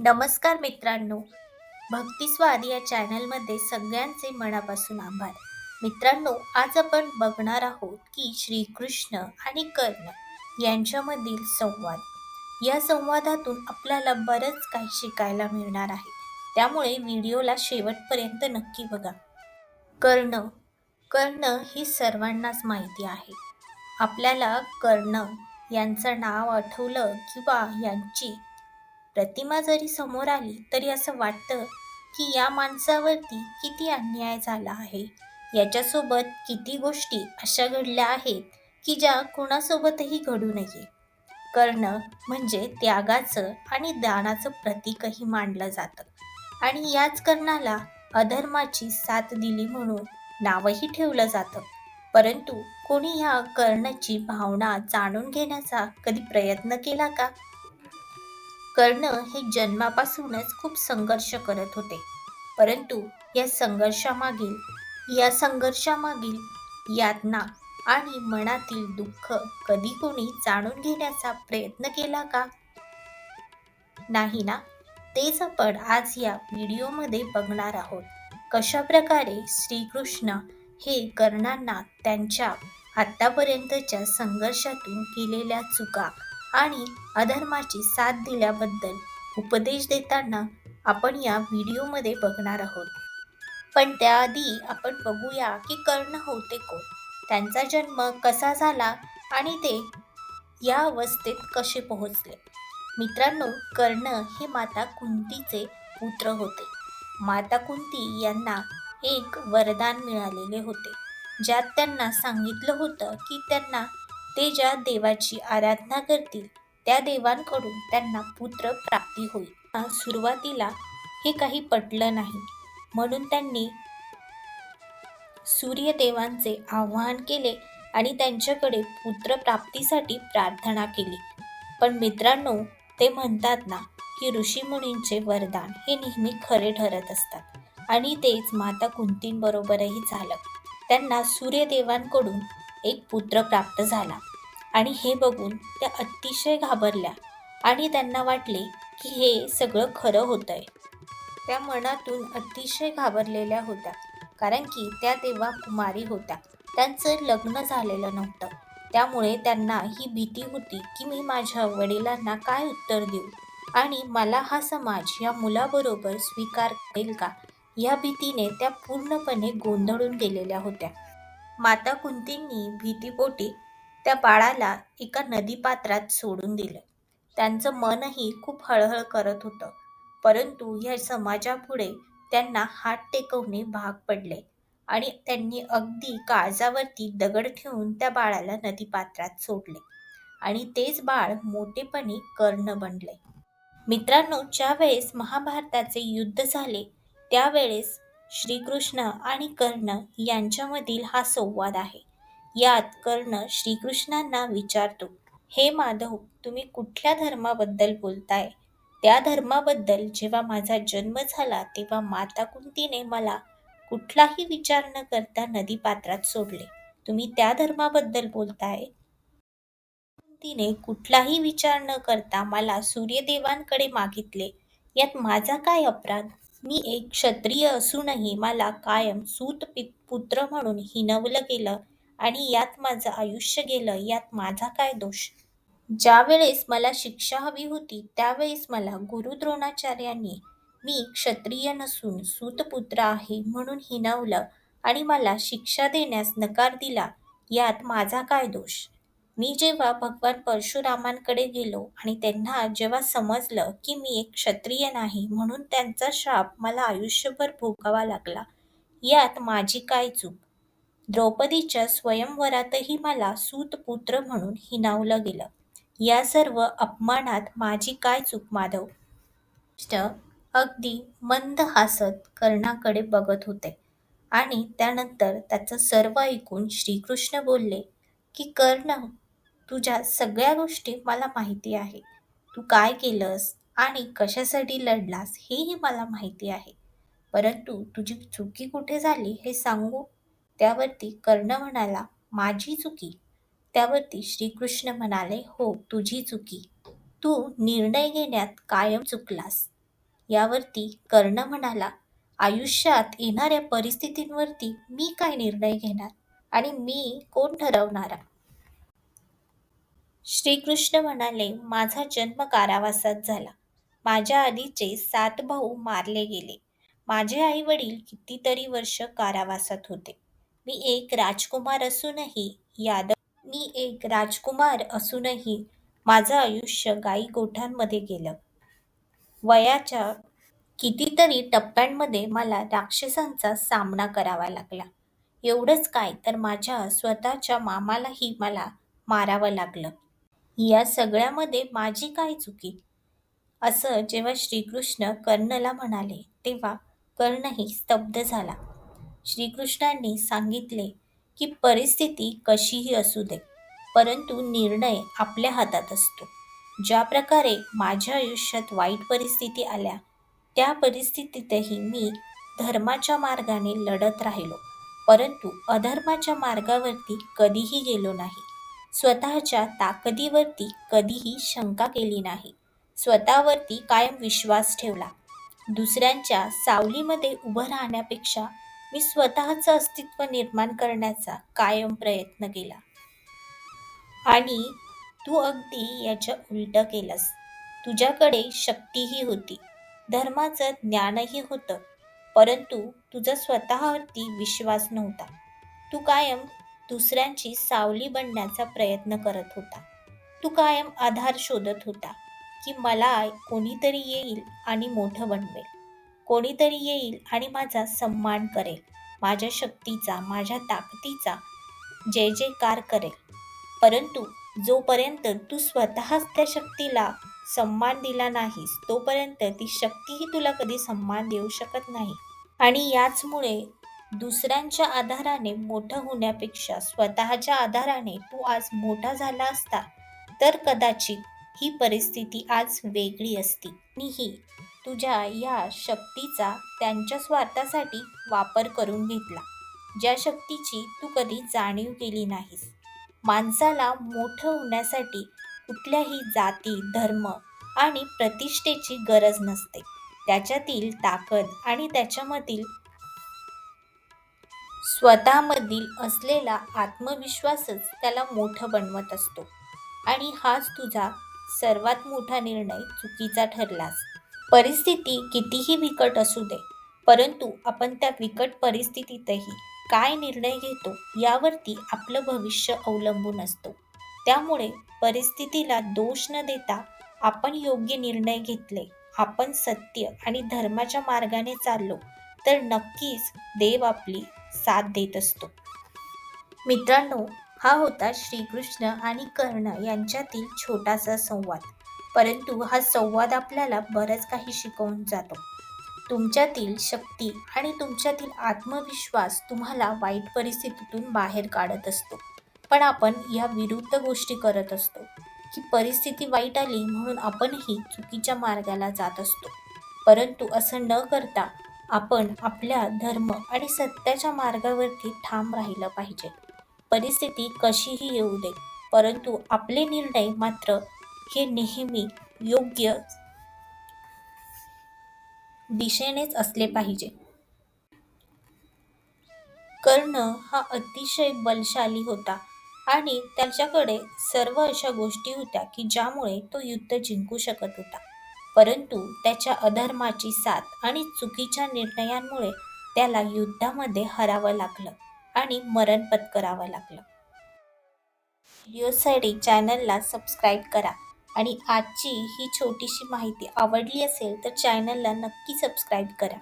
नमस्कार मित्रांनो. भक्तिस्वाद या चॅनलमध्ये सगळ्यांचे मनापासून आभार. मित्रांनो आज आपण बघणार आहोत की श्रीकृष्ण आणि कर्ण यांच्यामधील संवाद. या संवादातून आपल्याला बरंच काही शिकायला मिळणार आहे. त्यामुळे व्हिडिओला शेवटपर्यंत नक्की बघा. कर्ण कर्ण ही सर्वांनाच माहिती आहे. आपल्याला कर्ण यांचं नाव आठवलं किंवा यांची प्रतिमा जरी समोर आली तरी असं वाटतं की या माणसावरती किती अन्याय झाला आहे. याच्यासोबत किती गोष्टी अशा घडल्या आहेत की ज्या कोणासोबतही घडू नये. कर्ण म्हणजे त्यागाचं आणि दानाचं प्रतीकही मानलं जातं. आणि याच कर्णाला अधर्माची साथ दिली म्हणून नावही ठेवलं जातं. परंतु कोणी ह्या कर्णाची भावना जाणून घेण्याचा कधी प्रयत्न केला का? कर्ण हे जन्मापासूनच खूप संघर्ष करत होते. परंतु या संघर्षामागील या संघर्षामागील यातना आणि मनातील दुःख कधी कोणी जाणून घेण्याचा प्रयत्न केला का? नाही ना? तेच आपण आज या व्हिडिओमध्ये बघणार आहोत. कशा प्रकारे श्रीकृष्ण हे कर्णांना त्यांच्या आतापर्यंतच्या संघर्षातून केलेल्या चुका आणि अधर्माची साथ दिल्याबद्दल उपदेश देताना आपण या व्हिडिओमध्ये बघणार आहोत. पण त्याआधी आपण बघूया की कर्ण होते कोण? त्यांचा जन्म कसा झाला आणि ते या अवस्थेत कसे पोहोचले? मित्रांनो कर्ण हे माता कुंतीचे पुत्र होते. माता कुंती यांना एक वरदान मिळालेले होते. ज्यात त्यांना सांगितलं होतं की त्यांना ते ज्या देवाची आराधना करतील त्या देवांकडून त्यांना पुत्र प्राप्ती होईल. सुरुवातीला हे काही पटलं नाही. म्हणून त्यांनी सूर्यदेवांचे आवाहन केले आणि त्यांच्याकडे पुत्र प्राप्तीसाठी प्रार्थना केली. पण मित्रांनो ते म्हणतात ना की ऋषीमुनींचे वरदान हे नेहमी खरे ठरत असतात. आणि तेच माता कुंतींबरोबरही झालं. त्यांना सूर्यदेवांकडून एक पुत्र प्राप्त झाला. आणि हे बघून त्या अतिशय घाबरल्या आणि त्यांना वाटले की हे सगळं खरं होतं आहे त्या मनातून अतिशय घाबरलेल्या होत्या. कारण की त्या तेव्हा कुमारी होत्या. त्यांचं लग्न झालेलं नव्हतं. त्यामुळे त्यांना ही भीती होती की मी माझ्या वडिलांना काय उत्तर देऊ? आणि मला हा समाज या मुलाबरोबर स्वीकार करेल का? या भीतीने त्या पूर्णपणे गोंधळून गेलेल्या होत्या. माता कुंतींनी भीतीपोटी त्या बाळाला एका नदीपात्रात सोडून दिलं. त्यांचं मनही खूप हळहळ करत होतं. परंतु या समाजापुढे त्यांना हात टेकवणे भाग पडले आणि त्यांनी अगदी काळजावरती दगड ठेवून त्या बाळाला नदीपात्रात सोडले आणि तेच बाळ मोठेपणी कर्ण बनले. मित्रांनो ज्यावेळेस महाभारताचे युद्ध झाले त्यावेळेस श्रीकृष्ण आणि कर्ण यांच्यामधील हा संवाद आहे. यात कर्ण श्रीकृष्णांना विचारतो हे माधव तुम्ही कुठल्या धर्माबद्दल बोलताय? त्या धर्माबद्दल जेव्हा माझा जन्म झाला तेव्हा माता कुंतीने मला कुठलाही विचार न करता नदी पात्रात सोडले. तुम्ही त्या धर्माबद्दल बोलताय? कुंतीने कुठलाही विचार न करता मला सूर्यदेवांकडे मागितले. यात माझा काय अपराध? मी एक क्षत्रिय असूनही मला कायम सूत पुत्र म्हणून हिनवलं गेलं आणि यात माझं आयुष्य गेलं यात माझा काय दोष? ज्या वेळेस मला शिक्षा हवी होती त्यावेळेस मला गुरु द्रोणाचार्यांनी मी क्षत्रिय नसून सूतपुत्र आहे म्हणून हिनवलं आणि मला शिक्षा देण्यास नकार दिला यात माझा काय दोष? मी जेव्हा भगवान परशुरामांकडे गेलो आणि त्यांना जेव्हा समजलं की मी एक क्षत्रिय नाही म्हणून त्यांचा शाप मला आयुष्यभर भोगावा लागला यात माझी काय चूक? द्रौपदीच्या स्वयंवरातही मला सूतपुत्र म्हणून हिनावलं गेलं. या सर्व अपमानात माझी काय चूक माधव? अगदी मंद हासत कर्णाकडे बघत होते आणि त्यानंतर त्याचं सर्व ऐकून श्रीकृष्ण बोलले की कर्ण तुझ्या सगळ्या गोष्टी मला माहिती आहे. तू काय केलंस आणि कशासाठी लढलास हेही मला माहिती आहे. परंतु तुझी चुकी कुठे झाली हे सांगू? त्यावरती कर्ण म्हणाला माझी चुकी. त्यावरती श्रीकृष्ण म्हणाले हो तुझी चुकी. तू निर्णय घेण्यात कायम चुकलास. यावरती कर्ण म्हणाला आयुष्यात येणाऱ्या परिस्थितींवरती मी काय निर्णय घेणार आणि मी कोण ठरवणारा? श्रीकृष्ण म्हणाले माझा जन्म कारावासात झाला. माझ्या आधीचे सात भाऊ मारले गेले. माझे आई वडील कितीतरी वर्ष कारावासात होते. मी एक राजकुमार असूनही यादव मी एक राजकुमार असूनही माझं आयुष्य गाई गोठ्यांमध्ये गेलं. वयाच्या कितीतरी टप्प्यांमध्ये मला राक्षसांचा सामना करावा लागला. एवढंच काय तर माझ्या स्वतःच्या मामालाही मला मारावं लागलं. या सगळ्यामध्ये माझी काय चुकी? असं जेव्हा श्रीकृष्ण कर्णला म्हणाले तेव्हा कर्णही स्तब्ध झाला. श्रीकृष्णांनी सांगितले की परिस्थिती कशीही असू दे परंतु निर्णय आपल्या हातात असतो. ज्या प्रकारे माझ्या आयुष्यात वाईट परिस्थिती आल्या त्या परिस्थितीतही मी धर्माच्या मार्गाने लढत राहिलो परंतु अधर्माच्या मार्गावरती कधीही गेलो नाही. स्वतःच्या ताकदीवरती कधीही शंका केली नाही. स्वतःवरती कायम विश्वास ठेवला. दुसऱ्यांच्या सावलीमध्ये उभं राहण्यापेक्षा मी स्वतःचं अस्तित्व निर्माण करण्याचा कायम प्रयत्न केला. आणि तू अगदी याच्या उलट केलंस. तुझ्याकडे शक्तीही होती. धर्माचं ज्ञानही होतं. परंतु तुझा स्वतःवरती विश्वास नव्हता. तू कायम दुसऱ्यांची सावली बनण्याचा प्रयत्न करत होता. तू कायम आधार शोधत होता की मला कोणीतरी येईल आणि मोठं बनवेल. कोणीतरी येईल आणि माझा सन्मान करेल. माझ्या शक्तीचा माझ्या ताकदीचा जय जयकार करेल. परंतु जोपर्यंत तू स्वतःच त्या शक्तीला सन्मान दिला नाहीस तोपर्यंत ती शक्तीही तुला कधी सन्मान देऊ शकत नाही. आणि याचमुळे दुसऱ्यांच्या आधाराने मोठं होण्यापेक्षा स्वतःच्या आधाराने तू आज मोठा झाला असता तर कदाचित ही परिस्थिती आज वेगळी असती. मीही तुझ्या या शक्तीचा त्यांच्या स्वार्थासाठी वापर करून घेतला ज्या शक्तीची तू कधी जाणीव केली नाहीस. माणसाला मोठं होण्यासाठी कुठल्याही जाती धर्म आणि प्रतिष्ठेची गरज नसते. त्याच्यातील ताकद आणि त्याच्यामधील स्वतःमधील असलेला आत्मविश्वासच त्याला मोठं बनवत असतो. आणि हाच तुझा सर्वात मोठा निर्णय चुकीचा ठरलास. परिस्थिती कितीही बिकट असू दे परंतु आपण त्या बिकट परिस्थितीतही काय निर्णय घेतो यावरती आपलं भविष्य अवलंबून असतो. त्यामुळे परिस्थितीला दोष न देता आपण योग्य निर्णय घेतले आपण सत्य आणि धर्माच्या मार्गाने चाललो तर नक्कीच देव आपली साथ देत असतो. मित्रांनो हा होता श्रीकृष्ण आणि कर्ण यांच्यातील छोटासा संवाद. परंतु हा संवाद आपल्याला बरंच काही शिकवून जातो. तुमच्यातील शक्ती आणि तुमच्यातील आत्मविश्वास तुम्हाला वाईट परिस्थितीतून बाहेर काढत असतो. पण आपण या विरुद्ध गोष्टी करत असतो. की परिस्थिती वाईट आली म्हणून आपणही चुकीच्या मार्गाला जात असतो. परंतु असं न करता आपण आपल्या धर्म आणि सत्याच्या मार्गावरती ठाम राहिलं पाहिजे. परिस्थिती कशीही येऊ दे परंतु आपले निर्णय मात्र हे नेहमी योग्य दिशेनेच असले पाहिजे. कर्ण हा अतिशय बलशाली होता आणि त्याच्याकडे सर्व अशा गोष्टी होत्या की ज्यामुळे तो युद्ध जिंकू शकत होता. परंतु त्याच्या अधर्माची साथ आणि चुकीच्या निर्णयांमुळे त्याला युद्धामध्ये हरावं लागलं आणि मरण पत्करावं लागलं. व्हिडिओसाठी चॅनलला सबस्क्राईब करा आणि आजची ही छोटीशी माहिती आवडली असेल तर चॅनलला नक्की सबस्क्राईब करा.